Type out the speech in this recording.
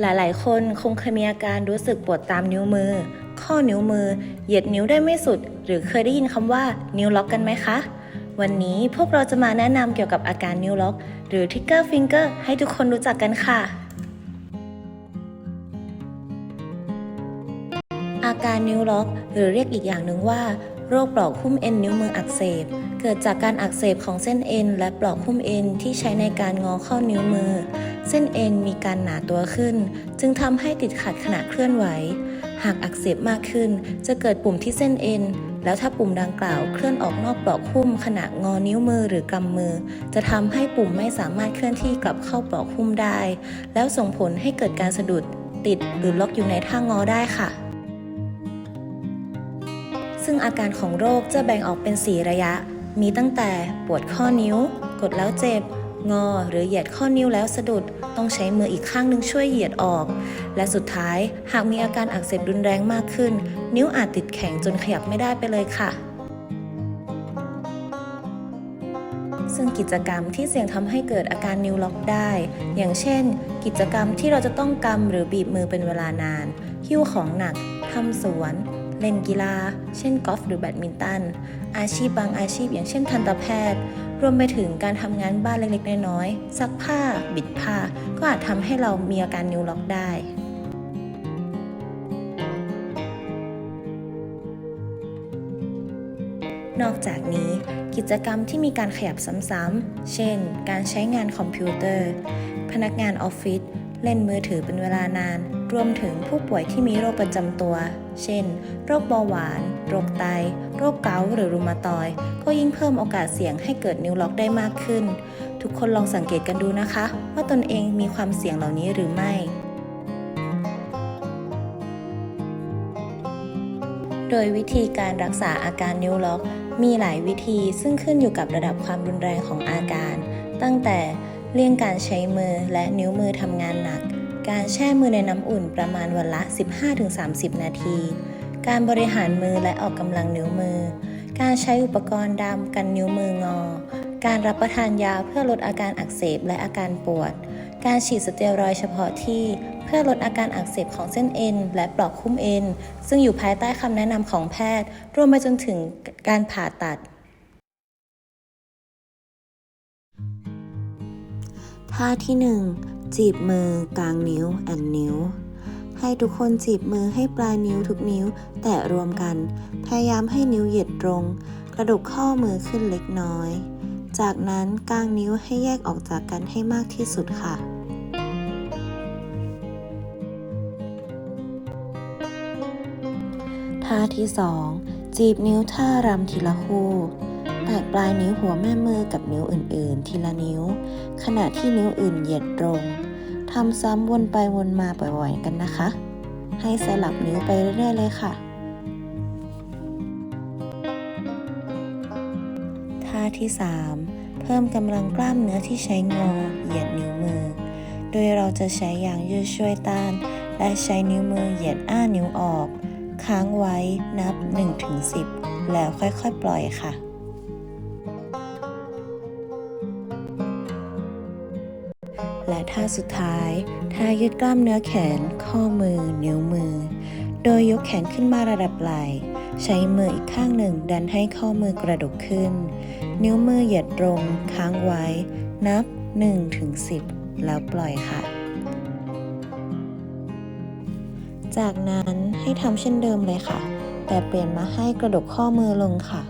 หลายๆ คนคงเคยมีอาการรู้สึกปวดตามนิ้วมือ ข้อนิ้วมือ เหยียดนิ้วได้ไม่สุด หรือเคยได้ยินคำว่านิ้วล็อกกันไหมคะ วันนี้พวกเราจะมาแนะนำเกี่ยวกับอาการนิ้วล็อก หรือ trigger finger ให้ทุกคนรู้จักกันค่ะ อาการนิ้วล็อก หรือเรียกอีกอย่างหนึ่งว่า โรคปลอกหุ้มเอ็นนิ้วมืออักเสบ เกิดจากการอักเสบของเส้นเอ็นและปลอกหุ้มเอ็นที่ใช้ในการงอเข้านิ้วมือ เส้นเอ็นมีการหนาตัวขึ้น จึงทำให้ติดขัดขณะเคลื่อนไหว หากอักเสบมากขึ้น จะเกิดปุ่มที่เส้นเอ็นแล้วถ้าปุ่มดังกล่าวเคลื่อนออกนอกปลอกหุ้มขณะงอนิ้วมือหรือกำมือ จะทำให้ปุ่มไม่สามารถเคลื่อนที่กลับเข้าปลอกหุ้มได้ แล้วส่งผลให้เกิดการสะดุด ติดหรือล็อกอยู่ในท่างอได้ค่ะ ซึ่งอาการของโรคจะแบ่งออกเป็น 4 ระยะ มีตั้งแต่ปวดข้อนิ้ว กดแล้วเจ็บ งอหรือเหยียดข้อนิ้วแล้วสะดุด ต้องใช้มืออีกข้างหนึงช่วยเหยียดออก และสุดท้ายหากมีอาการอักเสบรุนแรงมากขึ้น นิ้วอาจติดแข็งจนขยับไม่ได้ไปเลยค่ะซึ่งกิจกรรมที่เสี่ยงทำให้เกิดอาการนิ้วล็อกได้ อย่างเช่น กิจกรรมที่เราจะต้องกำหรือบีบมือเป็นเวลานาน หิ้วของหนักทำสวน เล่นกีฬา เช่นกอล์ฟหรือแบดมินตัน อาชีพบางอาชีพอย่างเช่นทันตแพทย์ รวมไปถึงการทำงานบ้านเล็กๆ น้อยๆ ซักผ้า บิดผ้า ก็อาจทำให้เรามีอาการนิ้วล็อกได้นอกจากนี้กิจกรรมที่มีการขยับซ้ำๆ เช่น การใช้งานคอมพิวเตอร์ พนักงานออฟฟิศ เล่นมือถือเป็นเวลานาน รวมถึงผู้ป่วยที่มีโรคประจำตัว เช่น โรคเบาหวาน โรคไต โรคเกาต์หรือรูมาตอยด์ก็ยิ่งเพิ่มโอกาสเสี่ยงให้เกิดนิ้วล็อกได้มากขึ้น ทุกคนลองสังเกตกันดูนะคะ ว่าตนเองมีความเสี่ยงเหล่านี้หรือไม่โดยวิธีการรักษาอาการนิ้วล็อก มีหลายวิธีซึ่งขึ้นอยู่กับระดับความรุนแรงของอาการ ตั้งแต่ เลี่ยงการใช้มือและนิ้วมือทำงานหนัก การแช่มือในน้ำอุ่นประมาณวันละ 15-30 นาที การบริหารมือและออกกำลังนิ้วมือ การใช้อุปกรณ์ดำกันนิ้วมืองอ การรับประทานยาเพื่อลดอาการอักเสบและอาการปวด การฉีดสเตียรอยเฉพาะที่เพื่อลดอาการอักเสบของเส้นเอ็น และปลอกหุ้มเอ็น ซึ่งอยู่ภายใต้คำแนะนำของแพทย์ รวมไปจนถึงการผ่าตัด ท่าที่ 1 จีบมือกลางนิ้วแอนนิ้ว ให้ทุกคนจีบมือให้ปลายนิ้วทุกนิ้ว แตะรวมกัน พยายามให้นิ้วเหยียดตรง กระดกข้อมือขึ้นเล็กน้อย จากนั้นกลางนิ้วให้แยกออกจากกันให้มากที่สุดค่ะท่าที่ 2 จีบนิ้วท่ารำทีละคู่ แตะปลายนิ้วหัวแม่มือกับนิ้วอื่นๆ ทีละนิ้ว ขณะที่นิ้วอื่นเหยียดตรงทำซ้ำวนไปวนมาบ่อยๆกันนะคะ ให้สลับนิ้วไปเรื่อยๆเลยค่ะ ท่าที่ 3 เพิ่มกำลังกล้ามเนื้อที่ใช้งอเหยียดนิ้วมือ โดยเราจะใช้ยางยืดช่วยต้าน และใช้นิ้วมือเหยียดอ้านิ้วออก ค้างไว้นับ 1-10 แล้วค่อยๆ ปล่อยค่ะ และท่าสุดท้ายท่ายืดกล้ามเนื้อแขน ข้อมือ นิ้วมือ โดยยกแขนขึ้นมาระดับไหล่ ใช้มืออีกข้างหนึ่งดันให้ข้อมือกระดกขึ้น นิ้วมือเหยียดตรง ค้างไว้ นับ1-10 แล้วปล่อยค่ะ จากนั้นให้ทำเช่นเดิมเลยค่ะ แต่เปลี่ยนมาให้กระดกข้อมือลงค่ะ